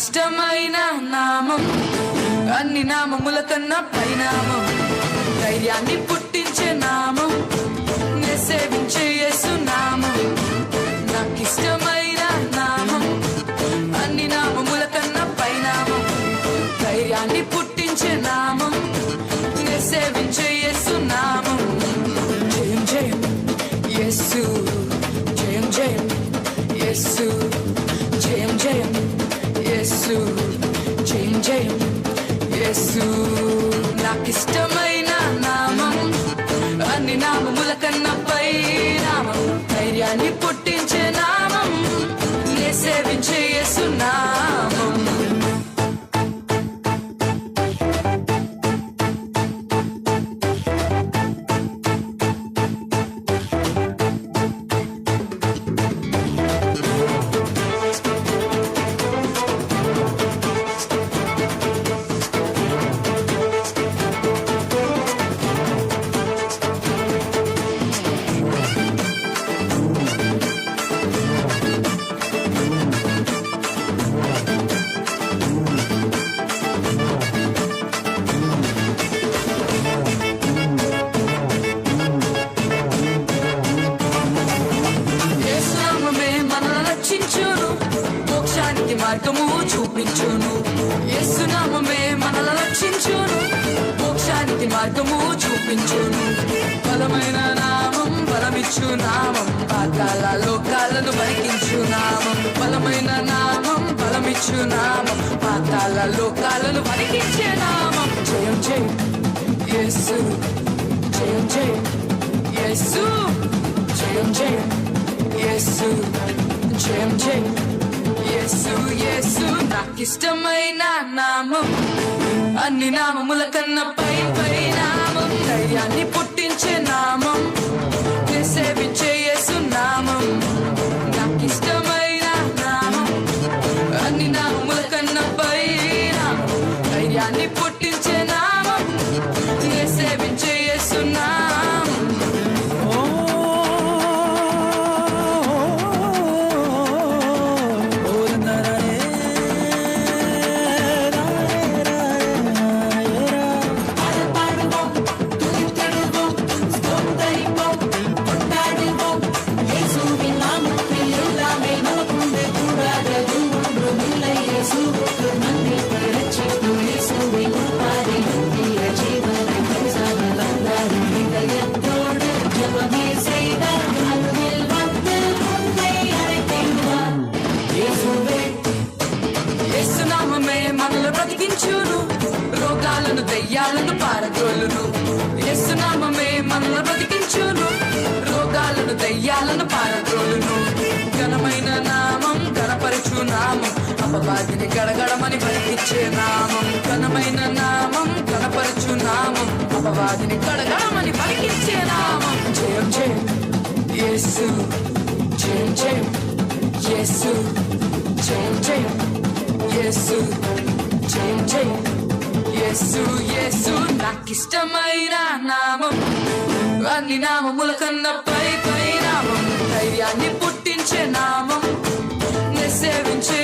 ఇష్టమైన నామం. అన్ని నామముల కన్నా పైనామం. ధైర్యాన్ని పుట్టించే నామం. నే సేవించే యేసు నామం. యేసు జయం యేసునామమే మనల రక్షించును. మోక్షానికి మార్గము చూపించును. బలమైన నామం బలమిచ్చు నామం. పాతాల లోకాలను బలికించు నామం. బలమైన నామం బలమిచ్చు నామం. పాతాల లోకాలను బలికించే నామం. జయం జయం యేసు. జయం జయం యేసు. జయం జయం యేసు. జయం జయం యేసు యేసు నాకిష్టమైన నామం. అన్ని నామముల కన్న పై పై నామం. దయ్యాన్ని పుట్టి మనల్ని బ్రతికించును. రోగాలను దయ్యాలను పారద్రోలును. యేసునామమే మనల్ని బ్రతికించును. రోగాలను దయ్యాలను పారద్రోలును. ఘనమైన నామం గణపరచు నామం అపవాదిని గడగడమని బతికించే నామం. ఘనమైన నామం గణపరచు నామం అపవాదిని గడగడమని బతికించే నామం. జయం జయం. యేసు జయం జయం. యేసు జయం జయం. యేసు జయం జయం యేసు యేసు నాకిష్టమైన నామం. అన్ని నామముల కన్నా పై పై నామం. ధైర్యాన్ని పుట్టించే నామం. నే సేవించే